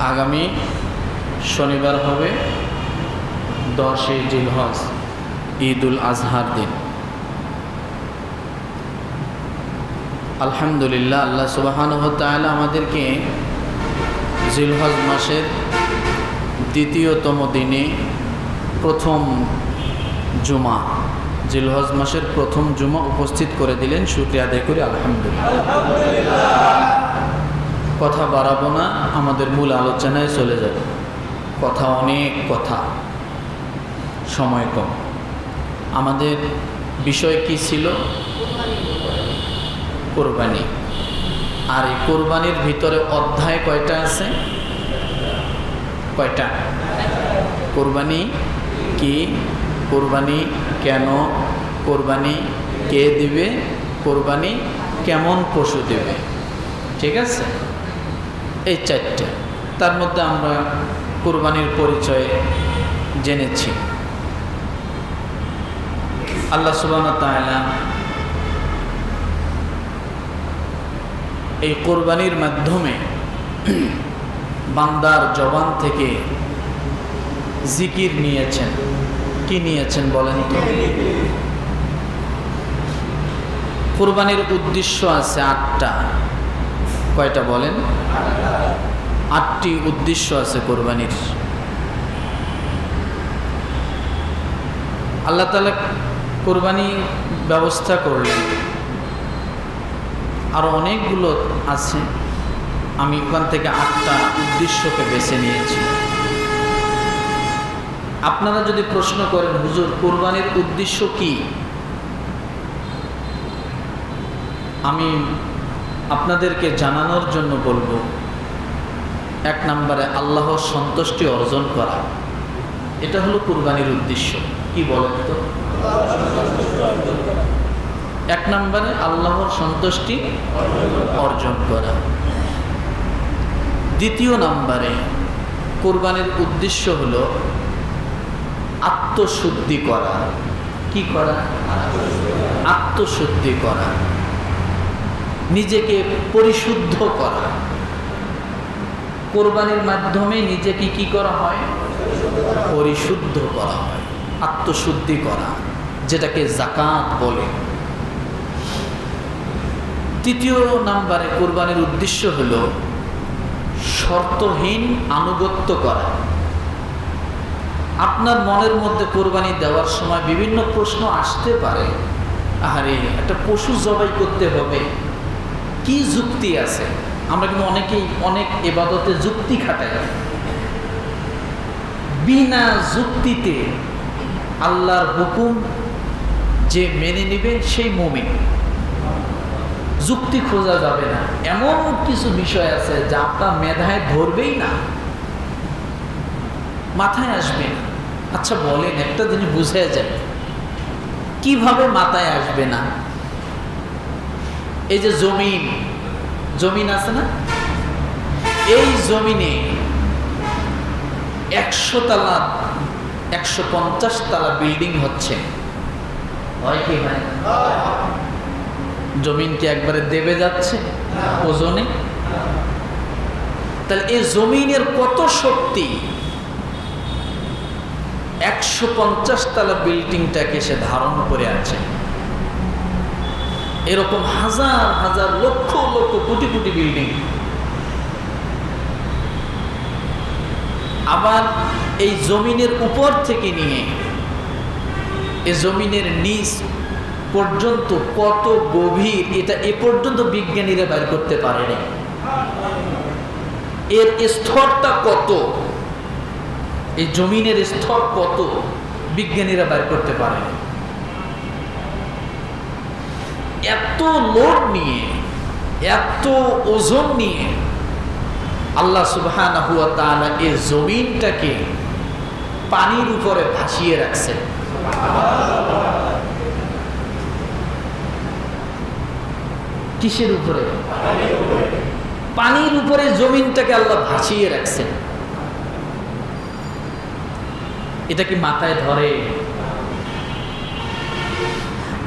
আগামী শনিবার হবে দশই জিলহজ উল আজহার দিন। আলহামদুলিল্লাহ, আল্লাহ সুবাহান তাআলা আমাদেরকে জিলহজ মাসের দ্বিতীয়তম দিনে প্রথম জুমা জিলহজ মাসের প্রথম জুমা উপস্থিত করে দিলেন। শুক্রিয়া আদায় করি, আলহামদুলিল্লাহ। কথা বাড়াবো না, আমাদের মূল আলোচনায় চলে যাব। কথা অনেক কথা, সময় কম। আমাদের বিষয় কি ছিল? কোরবানি। আর এই কোরবানির ভিতরে অধ্যায় কয়টা আছে? কয়টা? কোরবানি কি? কোরবানি কেন? কোরবানি কে দিবে? কোরবানি কেমন পশু দেবে? ঠিক আছে? এই চারটে। তার মধ্যে আমরা কোরবানির পরিচয় জেনেছি। আল্লাহ তাআলা এই কোরবানির মাধ্যমে বান্দার জবান থেকে জিকির নিয়েছেন। কি নিয়েছেন বলেন তো? কোরবানির উদ্দেশ্য আছে আটটা। কয়টা বলেন? আটটি উদ্দেশ্য আছে কোরবানির। আল্লাহ তালা কোরবানি ব্যবস্থা করলেন। আরও অনেকগুলো আছে। আমি ওখান থেকে আটটা উদ্দেশ্যকে বেছে নিয়েছি। আপনারা যদি প্রশ্ন করেন, হুজুর, কোরবানির উদ্দেশ্য কি? আমি আপনাদেরকে জানানোর জন্য বলব এক নম্বরে আল্লাহর সন্তুষ্টি অর্জন করা। এটা হলো কুরবানির উদ্দেশ্য। কি বলেন তো? এক নম্বরে আল্লাহর সন্তুষ্টি অর্জন করা। দ্বিতীয় নম্বরে কোরবানির উদ্দেশ্য হলো আত্মশুদ্ধি করা। কি করা? আত্মশুদ্ধি করা। নিজেকে পরিশুদ্ধ করা। কোরবানির মাধ্যমে নিজেকে কি করা হয়? পরিশুদ্ধ করা হয়, আত্মশুদ্ধি করা, যেটাকে জাকাত বলে। তৃতীয় নাম্বারে কোরবানির উদ্দেশ্য হল শর্তহীন আনুগত্য করা। আপনার মনের মধ্যে কোরবানি দেওয়ার সময় বিভিন্ন প্রশ্ন আসতে পারে। আরে একটা পশু জবাই করতে হবে। কি যুক্তি আছে? আমরা কিন্তু অনেকেই অনেক এবাদতে যুক্তি খাটাই। বিনা যুক্তিতে আল্লাহর হুকুম যে মেনে নিবে সেই মোমেন। যুক্তি খোঁজা যাবে না। এমন কিছু বিষয় আছে যা আপনার মেধায় ধরবেই না। মাথায় আসবে না। আচ্ছা বলেন, একটা জিনিস বুঝে যায় কীভাবে মাথায় আসবে না? এই যে জমিন জমিন আছে না? এই জমিনে একশো তালা, একশো পঞ্চাশ তালা বিল্ডিং হচ্ছে। জমিন কি একবারে দেবে যাচ্ছে ওজনে? তাহলে এই জমিনের কত শক্তি? একশো পঞ্চাশ তালা বিল্ডিংটাকে সে ধারণ করে আছে। এরকম হাজার হাজার, লক্ষ লক্ষ, কোটি কোটি বিল্ডিং আবার এই জমিনের উপর থেকে নিয়ে, এ জমিনের নিচ পর্যন্ত কত গভীর, এটা এ পর্যন্ত বিজ্ঞানীরা বের করতে পারেনি এর স্তরটা কত? এই জমিনের স্তর কত? বিজ্ঞানীরা বের করতে পারেনি এত লোড নিয়ে, এত ওজন নিয়ে আল্লাহ সুবাহ এই জমিনটাকে পানির উপরে ভাসিয়ে রাখছেন কিসের উপরে? পানির উপরে জমিনটাকে আল্লাহ ভাসিয়ে রাখছেন। এটা কি মাথায় ধরে?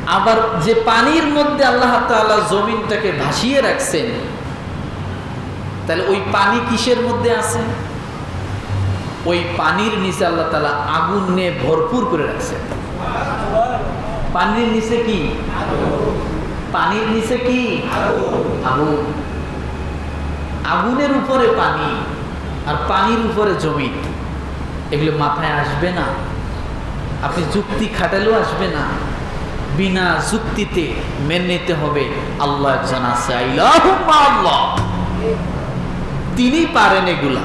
আবার যে পানির মধ্যে আল্লাহ তাআলা জমিনটাকে ভাসিয়ে রাখছেন, তাহলে ওই পানি কিসের মধ্যে আছে? ওই পানির নিচে আল্লাহ তালা আগুন নিয়ে ভরপুর করে রাখছে পানির নিচে কি? পানির নিচে কি? আগুন। আগুনের উপরে পানি আর পানির উপরে জমি। এগুলো মাথায় আসবে না। আপনি যুক্তি খাটালেও আসবে না। বিনা যুক্তিতে মেনে নিতে হবে। আল্লাহ একজন আছে তিনি পারেন এগুলা।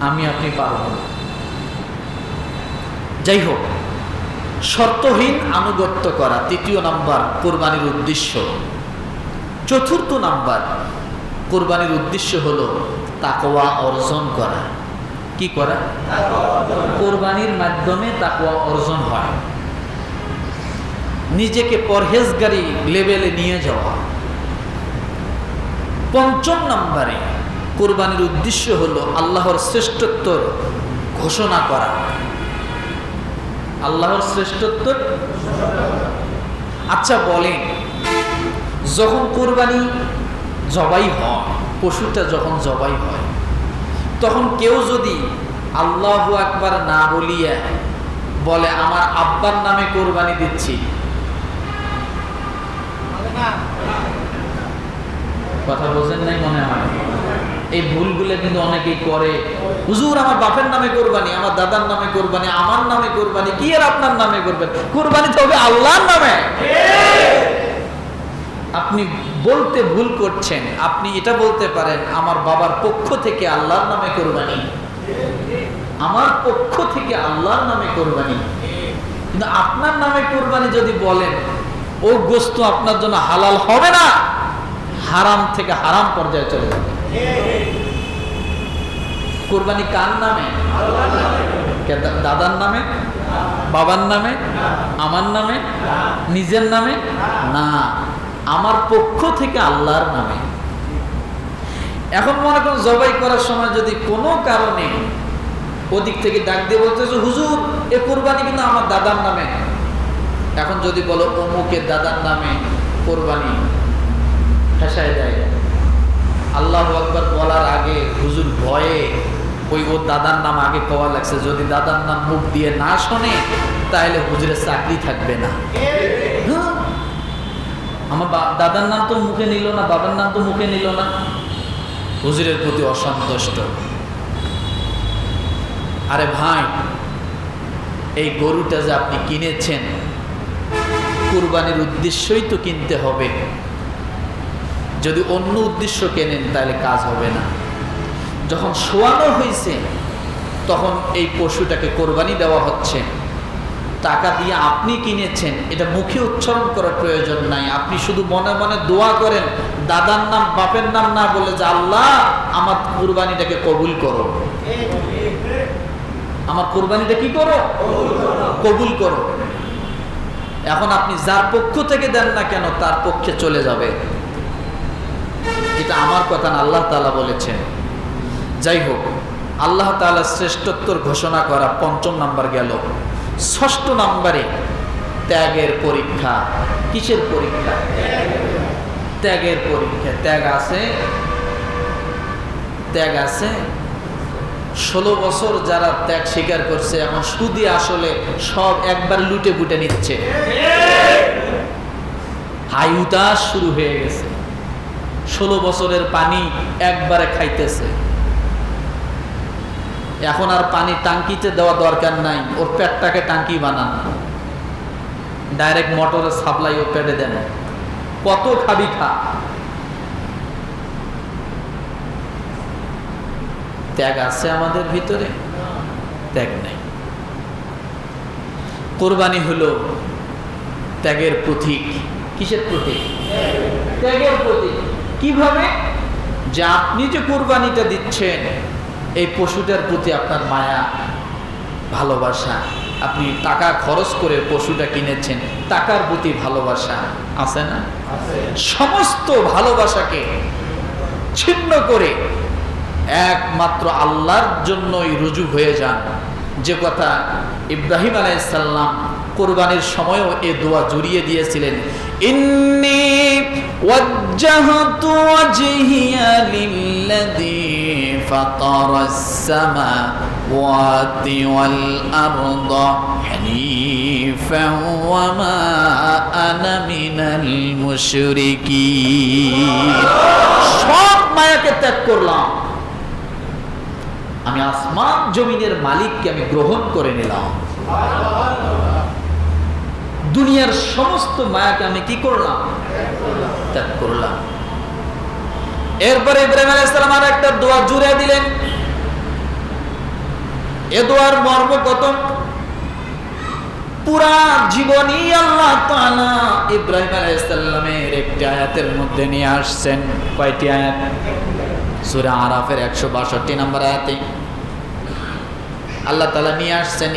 আমি আপনি পারব যাই হোক শর্তহীন আনুগত্য করা তৃতীয় নাম্বার কোরবানির উদ্দেশ্য। চতুর্থ নাম্বার কোরবানির উদ্দেশ্য হলো তাকওয়া অর্জন করা। কি করা? কোরবানির মাধ্যমে তাকওয়া অর্জন হয়। নিজেকে পরহেজগারি লেভেলে নিয়ে যাওয়া। পঞ্চম নম্বরে কোরবানির উদ্দেশ্য হলো আল্লাহর শ্রেষ্ঠত্বর ঘোষণা করা। আল্লাহর শ্রেষ্ঠত্বর? আচ্ছা বলেন, যখন কোরবানি জবাই হয়, পশুটা যখন জবাই হয়, তখন কেউ যদি আল্লাহ আকবার না বলিয়া বলে, আমার আব্বার নামে কোরবানি দিচ্ছি। কথা বোঝেন নাই মনে হয়? এই ভুলগুলো কিন্তু অনেকেই করে। হুজুর, আমার বাপের নামে কোরবানি, আমার দাদার নামে কোরবানি, আমার নামে কোরবানি, কি আর আপনার নামে করবেন? কোরবানি তো হবে আল্লাহর নামে। আপনি বলতে ভুল করছেন, আপনি এটা বলতে পারেন, আমার বাবার পক্ষ থেকে আল্লাহর নামে কোরবানি। আমার পক্ষ থেকে আল্লাহর নামে কোরবানি। কিন্তু আপনার নামে কোরবানি যদি বলেন ও গোস্ত আপনার জন্য হালাল হবে না। হারাম থেকে হারাম পর্যায়ে চলে যাবে। কোরবানি কার নামে? দাদার নামে? বাবার নামে? আমার নামে? নিজের নামে? না, আমার পক্ষ থেকে আল্লাহর নামে। এখন মনে করুন জবাই করার সময় যদি কোনো কারণে ওদিক থেকে ডাক দিয়ে বলতেছে, হুজুর, এ কোরবানি কিন্তু আমার দাদার নামে। এখন যদি বলো অমুকের দাদার নামে কোরবানি, ঠেসায় দেয়। আল্লাহ আকবর বলার আগে হুজুর ভয়ে ওই ওর দাদার নাম আগে কওয়া লাগছে। যদি দাদার নাম মুখ দিয়ে না শোনে, তাহলে হুজুরের চাকরি থাকবে না। হ্যাঁ। আমার দাদার নাম তো মুখে নিল না, বাবার নাম তো মুখে নিল না। হুজুরের প্রতি অসন্তুষ্ট। আরে ভাই, এই গরুটা যে আপনি কিনেছেন কুরবানির উদ্দেশ্যই তো কিনতে হবে। যদি অন্য উদ্দেশ্য কেনেন, তাহলে কাজ হবে না। যখন শোয়ানো হয়েছে, তখন এই পশুটাকে কোরবানি দেওয়া হচ্ছে। টাকা দিয়ে আপনি কিনেছেন, এটা মুখে উচ্চারণ করার প্রয়োজন নাই। আপনি শুধু মনে মনে দোয়া করেন, দাদার নাম, বাপের নাম না বলে যে, আল্লাহ, আমার কুরবানিটাকে কবুল করো। আমার কোরবানিটা কি করো? কবুল করো। এখন আপনি যার পক্ষ থেকে দেন না কেন, তার পক্ষে চলে যাবে। এটা আমার কথা না, আল্লাহ তালা বলেছেন। যাই হোক, আল্লাহ তালা শ্রেষ্ঠত্বর ঘোষণা করা পঞ্চম নাম্বার গেল। ষষ্ঠ নাম্বারে ত্যাগের পরীক্ষা। কিসের পরীক্ষা? ত্যাগের পরীক্ষা। ত্যাগ আছে? ত্যাগ আছে? ষোলো বছর যারা ত্যাগ স্বীকার করছে এখন সুদি আসলে সব একবার লুটে বুটে নিচ্ছে। হাই উতাস শুরু হয়ে গেছে। ষোলো বছরের পানি একবারে খাইতেছে। এখন আর পানি টাঙ্কিতে দেওয়া দরকার নাই, ওর পেটটাকে টাঙ্কি বানান। ডাইরেক্ট মোটরের সাপ্লাই ও পেটে দেন। কত খাবি খা। ত্যাগ আছে আমাদের ভিতরে? ত্যাগ নেই। কোরবানি হলো ত্যাগের প্রতীক। কিসের প্রতীক? ত্যাগের প্রতীক। কীভাবে? যে আপনি যে কোরবানিটা দিচ্ছেন এই পশুটার প্রতি আপনার মায়া ভালোবাসা। আপনি টাকা খরচ করে পশুটা কিনেছেন টাকার প্রতি ভালোবাসা আছে না? সমস্ত ভালোবাসাকে ছিন্ন করে একমাত্র আল্লাহর জন্যই রুজু হয়ে যান। যে কথা ইব্রাহিম আলাইসাল্লাম কোরবানির সময়ও এ দোয়া জুড়িয়ে দিয়েছিলেন। ইন্নি সব মায়াকে ত্যাগ করলাম। আমি আসমান জমিনের মালিককে আমি গ্রহণ করে নিলাম। দুনিয়ার সমস্ত মায়াকে আমি কি করলাম? ত্যাগ করলাম। এরপরে ইব্রাহিম আলাইসালাম আর একটা দোয়া জুড়ে দিলেন। এ দোয়ার মর্ম কত? পুরা জীবনই আল্লাহ তাআলা ইব্রাহিম আলাইহিসসালামের একটি আয়াতের মধ্যে নিয়ে আসছেন। কয়টি আয়াত? সূরা আরাফের 162 নম্বর আয়াতে আল্লাহ তাআলা নিয়ে আসছেন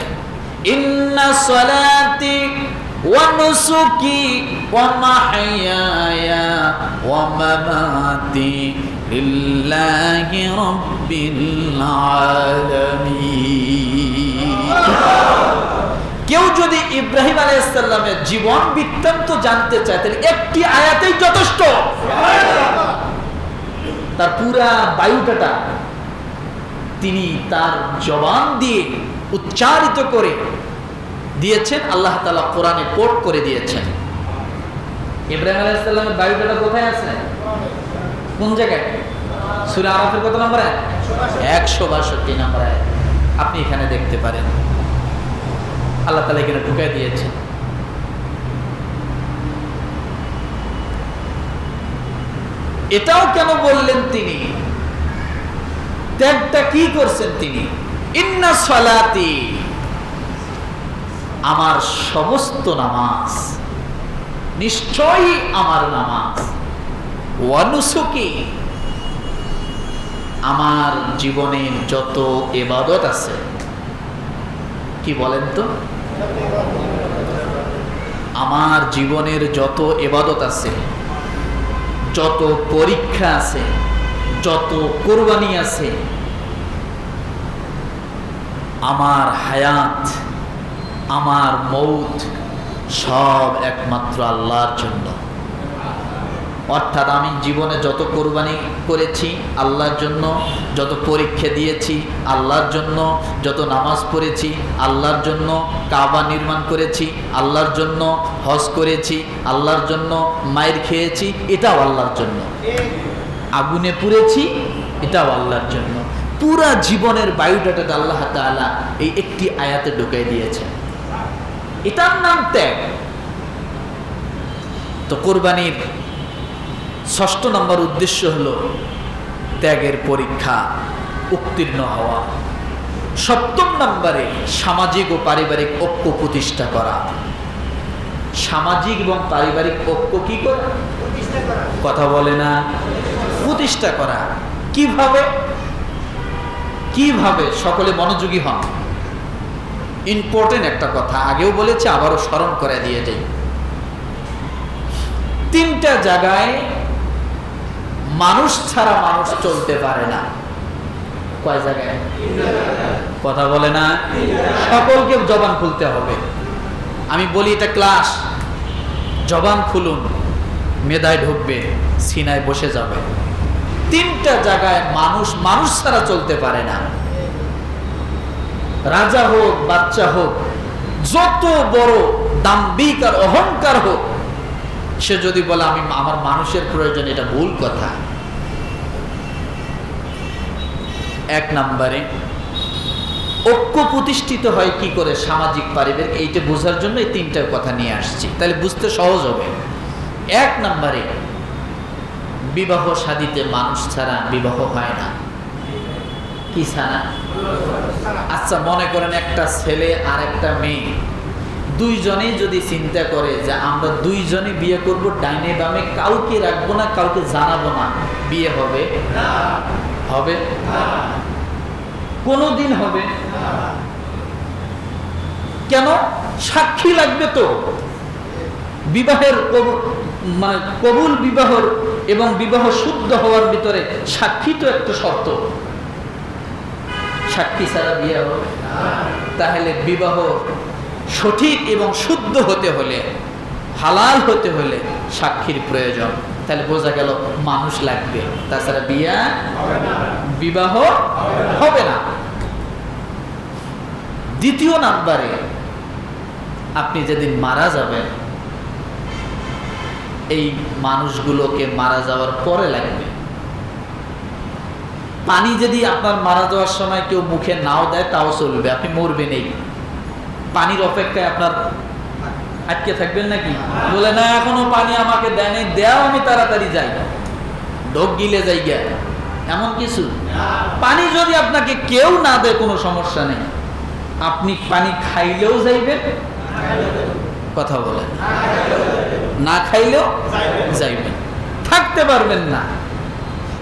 কেউ যদি ইব্রাহিম আলাইসাল্লামের জীবন বৃত্তান্ত জানতে চায়, তাহলে একটি আয়াতেই যথেষ্ট। পুরা বায়ুটাটা তিনি তার জবান দিয়ে উচ্চারিত করে দিয়েছেন, আল্লাহ তালা কোরআনে কোট করে দিয়েছেন। ইব্রাহিম আলাইসাল্লামের বায়ুটাটা কোথায় আছে? কোন জায়গায়? সুরা আরাফের কত নম্বর? একশো বাষট্টি নাম্বার। আপনি এখানে দেখতে পারেন। আল্লাহ তালা এখানে ঢুকাই দিয়েছেন। এটাও কেন বললেন তিনি? ত্যাগটা কি করছেন তিনি? ইন্না সলাতি, আমার সমস্ত নামাজ, নিশ্চয়ই আমার নামাজ। ওয়ানুসুকি, আমার জীবনের যত এবাদত আছে। কি বলেন তো? আমার জীবনের যত এবাদত আছে যত পরীক্ষা আছে যত কোরবানি আছে আমার হায়াত আমার মৌত সব একমাত্র আল্লাহর জন্য। অর্থাৎ আমি জীবনে যত কোরবানি করেছি, আল্লাহর জন্য যত পরীক্ষা দিয়েছি, আল্লাহর জন্য যত নামাজ পড়েছি, আল্লাহর জন্য কাবা নির্মাণ করেছি, আল্লাহর জন্য হজ করেছি, আল্লাহর জন্য মায়ের খেয়েছি, এটাও আল্লাহর জন্য। আগুনে পুড়েছি, এটাও আল্লাহর জন্য। পুরা জীবনের বায়ুডাটাটা আল্লাহ তাআলা এই একটি আয়াতে ঢুকাই দিয়েছে এটার নাম ত্যাগ। তো কোরবানির ষষ্ঠ নম্বর উদ্দেশ্য হল ত্যাগের পরীক্ষা, উত্তীর্ণ হওয়া। সপ্তম নম্বরে সামাজিক ও পারিবারিক ঐক্য প্রতিষ্ঠা করা। সামাজিক এবং পারিবারিক ঐক্য কি করা? কথা বলে না। প্রতিষ্ঠা করা। কীভাবে? কীভাবে? সকলে মনোযোগী হন। ইম্পর্টেন্ট একটা কথা। আগেও বলেছে, আবারও স্মরণ করে দিয়ে যাই। তিনটা জায়গায় মানুষ ছাড়া মানুষ চলতে পারে না। কয় জায়গায়? কথা বলে না? সকলকে জবান খুলতে হবে। আমি বলি, এটা ক্লাস। জবান খুলুন। মেধায় ঢুকবে, সিনায় বসে যাবে। তিনটা জায়গায় মানুষ মানুষ ছাড়া চলতে পারে না। রাজা হোক, বাচ্চা হোক, যত বড় দাম্বিক আর অহংকার হোক, সে যদি বলে, আমি, আমার মানুষের প্রয়োজন, এটা ভুল কথা। এক নম্বরে, ঐক্য প্রতিষ্ঠিত হয় কি করে সামাজিক পারিবারিক? এইটা বোঝার জন্য এই তিনটা কথা নিয়ে আসছি। তাহলে বুঝতে সহজ হবে। এক নম্বরে, বিবাহ শাদিতে মানুষ ছাড়া বিবাহ হয় না। কি ছাড়া? আচ্ছা মনে করেন একটা ছেলে আর একটা মেয়ে। দুইজনেই যদি চিন্তা করে যে আমরা দুইজনে বিয়ে করব, ডাইনে বামে কাউকে রাখব না, কাউকে জানাব না, বিয়ে হবে? হবে? কোনো দিন হবে। কেন? সাক্ষী লাগবে তো। বিবাহের মানে কবুল বিবাহর এবং বিবাহ শুদ্ধ হওয়ার ভিতরে সাক্ষী তো একটা শর্ত। সাক্ষী ছাড়া বিয়ে হবে তাহলে বিবাহ সঠিক এবং শুদ্ধ হতে হলে, হালাল হতে হলে সাক্ষীর প্রয়োজন। তাহলে বোঝা গেল মানুষ লাগবে। তাছাড়া বিয়া বিবাহ হবে না। দ্বিতীয় নাম্বারে আপনি যেদিন মারা যাবেন, এই মানুষগুলোকে মারা যাওয়ার পরে লাগবে। পানি যদি আপনার মারা যাওয়ার সময় কেউ মুখে নাও দেয়, তাও চলবে। আপনি মরবেন এই পানির অপেক্ষায় আপনার আটকে থাকবেন নাকি? বলে, না, এখনও পানি আমাকে দেয় নাই, দেও, আমি তাড়াতাড়ি যাই। ঢোক গিলে যাই গিয়া এমন কিছু? পানি যদি আপনাকে কেউ না দেয়, কোনো সমস্যা নেই। আপনি পানি খাইলেও যাইবেন, কথা বলেন। না খাইলেও যাইবেন। থাকতে পারবেন না।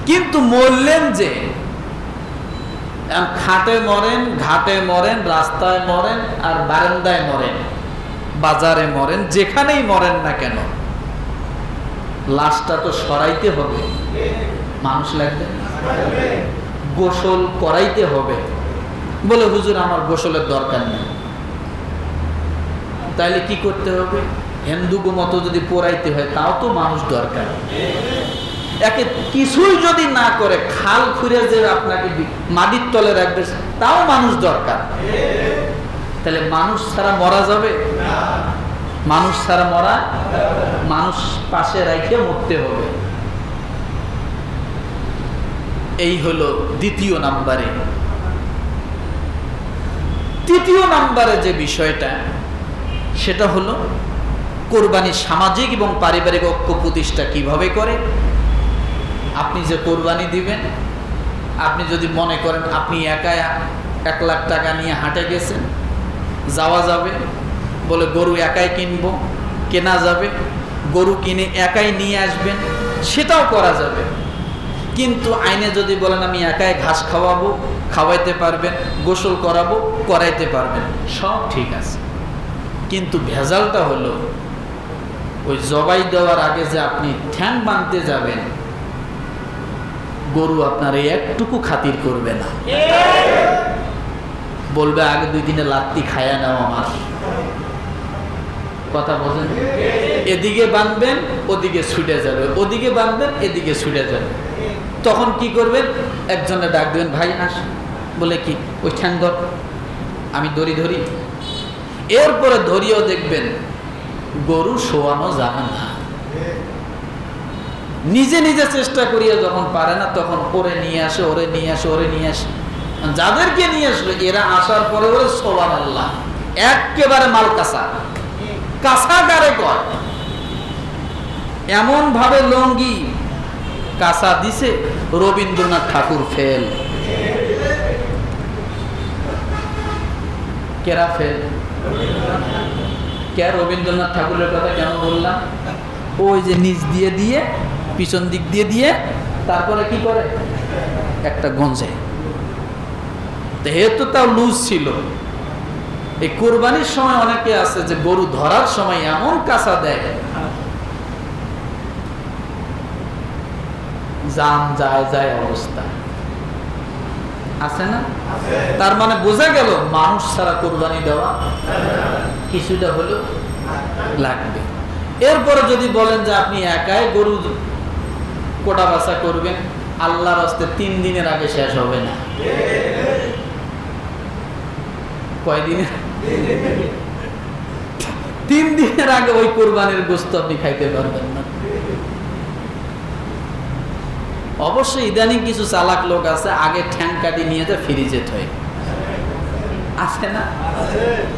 কিন্তু মরলেন যে খাটে মরেন, ঘাটে মরেন, রাস্তায় মরেন, আর বারান্দায় মরেন। বাজারে মরেন, যেখানেই মরেন না কেন, লাশটা তো সরাইতে হবে। মানুষ লাগবে। গোসল করাইতে হবে। বলে, হুজুর, আমার গোসলের দরকার নেই। তাইলে কি করতে হবে? হিন্দু মতো যদি পোড়াইতে হয়, তাও তো মানুষ দরকার। একে কিছুই যদি না করে, খাল খুঁড়ে যে আপনাকে মাটির তলে রাখবে, তাও মানুষ দরকার। তাহলে মানুষ ছাড়া মরা যাবে? মানুষ ছাড়া মরা, মানুষ পাশে রেখে মরতে হবে। এই হলো দ্বিতীয় নাম্বারে। তৃতীয় নাম্বারে যে বিষয়টা, সেটা হলো কোরবানি সামাজিক এবং পারিবারিক ঐক্য প্রতিষ্ঠা কীভাবে করে? আপনি যে কোরবানি দিবেন, আপনি যদি মনে করেন আপনি একা এক লাখ টাকা নিয়ে হাঁটে গেছেন, যাওয়া যাবে বলে, গরু একাই কিনবো? কেনা যাবে। গরু কিনে একাই নিয়ে আসবেন, সেটাও করা যাবে। কিন্তু আইনে যদি বলেন, আমি একাই ঘাস খাওয়াবো, খাওয়াইতে পারবেন, গোসল করাবো, করাইতে পারবেন। সব ঠিক আছে। কিন্তু ভেজালটা হলো, ওই জবাই দেওয়ার আগে যে আপনি ঠ্যাং বাঁধতে যাবেন, গরু আপনার এই একটুকু খাতির করবে না। বলবে, আগে দুই দিনে লাত্তি খায়া নাও আমার। কথা বোঝেন এদিকে বাঁধবেন, ওদিকে ছুটে যাবে। ওদিকে বাঁধবেন, এদিকে ছুটে যাবে। তখন কি করবেন? একজনে ডাক দেবেন, ভাই, আস। বলে কি, ওই ঠ্যাং ধর, আমি দড়ি ধরি। এরপরে ধরিয়েও দেখবেন, গরু শোয়ানো যাবে না। নিজে নিজে চেষ্টা করিয়া যখন পারে না, তখন ওরে নিয়ে আসে, ওরে নিয়ে আসে, ওরে নিয়ে আসে। যাদেরকে নিয়ে আসলো, এরা আসার পরে ওরে সোবান আল্লাহ একেবারে মাল কাঁচা কাঁচা কারে কয় এমন ভাবে লঙ্গি কাঁচা দিছে রবীন্দ্রনাথ ঠাকুর ফেল। কেরা ফেল? কে রবীন্দ্রনাথ ঠাকুরের কথা কেন বললাম? ওই যে নিচ দিয়ে দিয়ে, পিছন দিক দিয়ে দিয়ে, তারপরে কি করে? একটা গঞ্জে। তো তাও লুজ ছিল। এই কোরবানির সময় অনেকে আছে যে গরু ধরার সময় এমন কাঁচা দেয় জান যায় যায় অবস্থা। আছে না? তার মানে বোঝা গেল মানুষ ছাড়া কোরবানি দেওয়া কিছুটা হলো লাগবে। এরপরে যদি বলেন যে আপনি একাই গরু কোটা বাসা করবেন আল্লাহর হস্তে তিন দিনের আগে শেষ হবে না। কয়দিনে তিন দিনের আগে ওই কোরবানির গোস্ত আপনি খাইতে পারবেন না। অবশ্যই ইদানিং কিছু চালাক লোক আছে, আগে ঠ্যাং কাটি নিয়ে যায় ফ্রিজে থয়ে আছে না?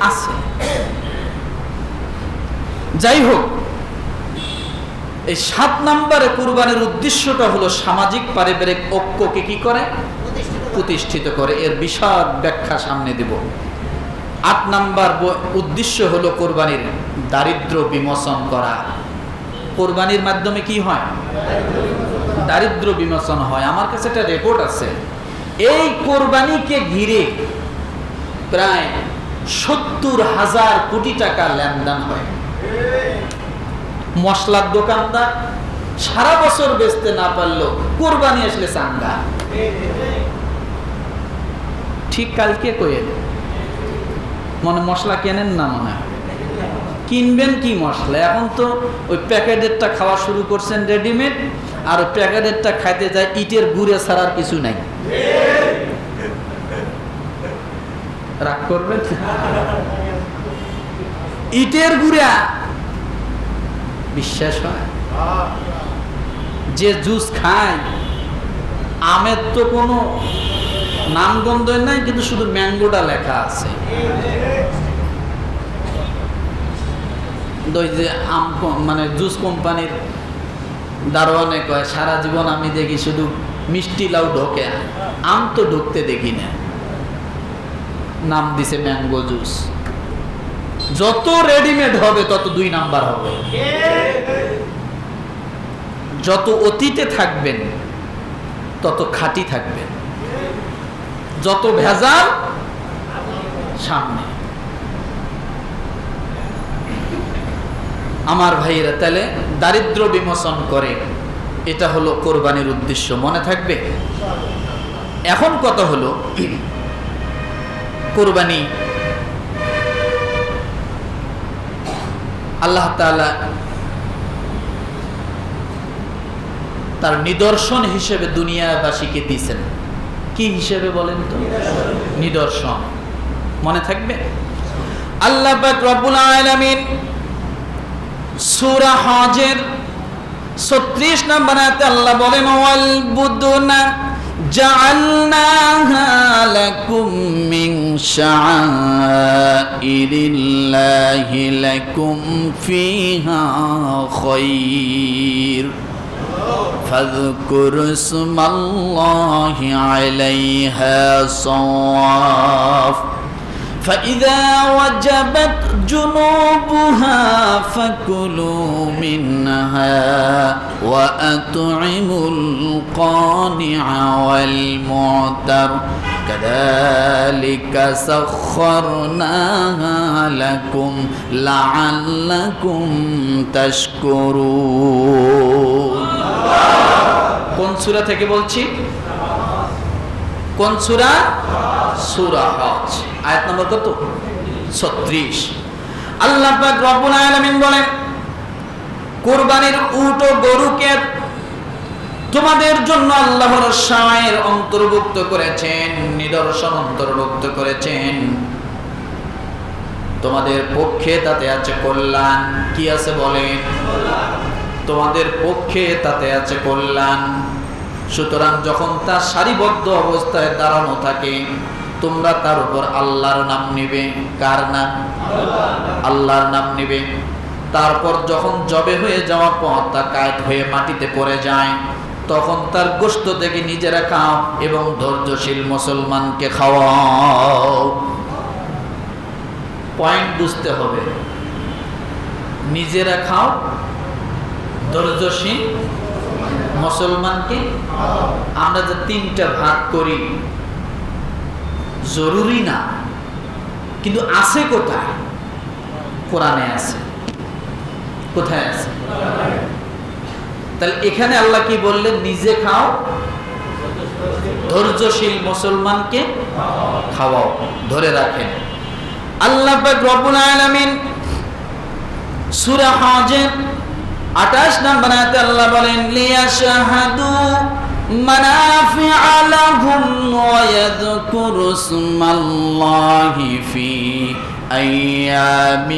আছে। যাই হোক, এই সাত নম্বরে কুরবানির উদ্দেশ্যটা হলো সামাজিক পারিবারিক ঐক্যকে কি করে? প্রতিষ্ঠিত করে। এর বিশদ ব্যাখ্যা সামনে দেব। আট নাম্বার উদ্দেশ্য হলো কোরবানির দারিদ্র বিমোচন করা। কোরবানির মাধ্যমে কি হয়? দারিদ্র বিমোচন হয়। আমার কাছে একটা রেকর্ড আছে। এই কোরবানিকে ঘিরে প্রায় সত্তর হাজার কোটি টাকা লেনদেন হয়। মশলার দোকানদার সারা বছর বেচতে না পারলেও কোরবানি আসলে চাঙ্গা। ঠিক কালকে কয়ে মনে মশলা কেনেন না মনে কিনবেন কি মশলা? এখন তো ওই প্যাকেটেরটা খাওয়া শুরু করছেন রেডিমেড, আর ওই প্যাকেটেরটা খাইতে যায় ইটের গুড়ে ছাড়ার কিছু নাই। রাগ করবেন? ইটের গুড়া। বিশ্বাস হয়? যে জুস খায়, আমের তো কোনো নামগন্ধ নাই, কিন্তু শুধু ম্যাঙ্গোটা লেখা আছে। আম মানে জুস কোম্পানির দারোয়ানে কয়, সারা জীবন আমি দেখি শুধু মিষ্টি লাউ ঢোকে, আম তো ঢুকতে দেখি না। নাম দিছে ম্যাঙ্গো জুস। যত রেডিমেড হবে, তত দুই নাম্বার হবে। যত অতীতে থাকবেন, তত খাঁটি থাকবেন। যত ভেজাল সামনে। আমার ভাইয়েরা, তাহলে দারিদ্র বিমোচন করে, এটা হলো কোরবানির উদ্দেশ্য, মনে থাকবে? এখন কত হলো? কোরবানি, আল্লাহ তাআলা তার নিদর্শন হিসেবে দুনিয়াবাসীকে দিয়েছেন। কি হিসেবে বলেন তো? নিদর্শন। মনে থাকবে আল্লাহ পাক রব্বুল আলামিন সূরা হজের 36 নম্বর আয়াতে আল্লাহ বলেন ওয়াল বুদুনা জাআলনাহা লাকুম মিন শাআইরিল্লাহি লাকুম ফিহা খায়র فاذكر اسم الله عليها صواف فإذا وجبت جنوبها فكلوا منها وأطعموا القانع والمعتر كذلك سخرناها لكم لعلكم تشكرون কোন সূরা থেকে বলছি কোন সূরা? সূরা হজ। আয়াত নম্বর কত? 36 আল্লাহ রব্বুল আলামিন বলেন, কোরবানির উট ও গরুকে তোমাদের জন্য আল্লাহর শায়ের অন্তর্ভুক্ত করেছেন, নিদর্শন অন্তর্ভুক্ত করেছেন। তোমাদের পক্ষে তাতে আছে কল্যাণ। কি আছে বলেন? তোমাদের পক্ষে তাতে আছে কল্যাণ। সুতরাং যখন তার সারিবদ্ধ অবস্থায় দাঁড়ানো থাকে, তোমরা তার উপর আল্লাহর নাম নিবে। কার নাম? আল্লাহর নাম নিবে। তারপর যখন জবে হয়ে যাওয়ার পর তা কায়েত হয়ে মাটিতে পড়ে যায়, তখন তার গোস্ত থেকে নিজেরা খাও এবং ধৈর্যশীল মুসলমানকে খাওয়াও। পয়েন্ট বুঝতে হবে। নিজেরা খাও, ধৈর্যশীল মুসলমানকে আমরা যে তিনটা ভাগ করি, জরুরি না, কিন্তু আছে কোথায়? কোরআনে আছে। কোথায় আছে? তাহলে এখানে আল্লাহ কি বললেন? নিজে খাও, ধৈর্যশীল মুসলমানকে খাওয়াও, ধরে রাখেন। আল্লাহ পাক রব্বুল আলামিন সূরা হজের 28 নম্বর আয়াতে আল্লাহ বলেন লিয়াশহাদু মানাফিআ লাহুম ওয়া ইয়াযকুরু ইসমাল্লাহি ফি أيام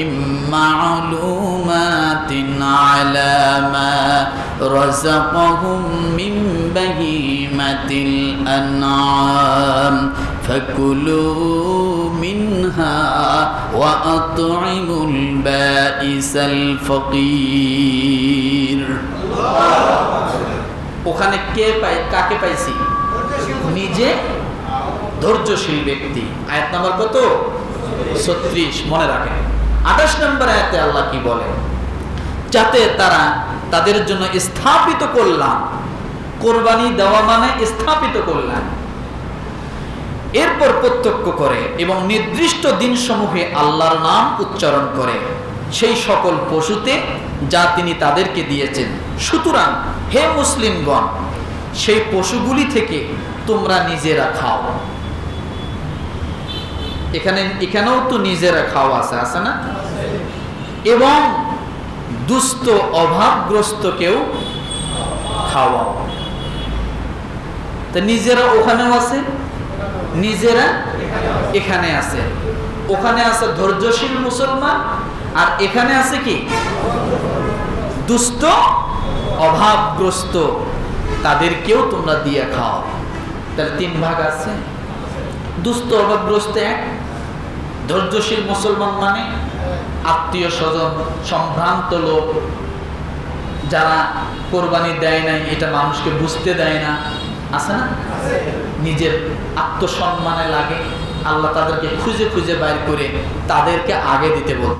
معلومات على ما رزقهم من بهيمة الأنعام فكلوا منها وأطعموا البائس الفقير ওখানে কে পাই কাকে পাইছি নিজে ধৈর্যশীল ব্যক্তি আয়াত নাম্বার কত ছত্রিশ মনে রাখেন আঠাশ নম্বর আয়াতে আল্লাহ কি বলে যাতে তারা তাদের জন্য স্থাপিত করলাম কোরবানি দেওয়া মানে স্থাপিত করলাম এরপর প্রত্যক্ষ করে এবং নির্দিষ্ট দিনসমূহে আল্লাহর নাম উচ্চারণ করে সেই সকল পশুতে যা তিনি তাদেরকে দিয়েছেন। সুতরাং হে মুসলিমগণ, সেই পশুগুলি থেকে তোমরা নিজেরা খাও। এখানে, এখানেও তো নিজেরা খাওয়া আছে আছে না? এবং দুস্থ অভাবগ্রস্তকেও খাওয়াও। তা নিজেরা ওখানেও আছে? নিজেরা এখানে আছে। ওখানে আছে ধৈর্যশীল মুসলমান, আর এখানে আছে কি? দুস্থ অভাবগ্রস্ত। তাদেরকেও তোমরা দিয়ে খাও। তাহলে তিন ভাগ আছে। দুস্থ অভাবগ্রস্ত এক, ধৈর্যশীল মুসলমান মানে আত্মীয় স্বজন, সম্ভ্রান্ত লোক, যারা কোরবানি দেয় নাই, এটা মানুষকে বুঝতে দেয় না। আছে না? নিজের আত্মসম্মানে লাগে আল্লাহ তাদেরকে খুঁজে খুঁজে বাইর করে তাদেরকে আগে দিতে বলছে।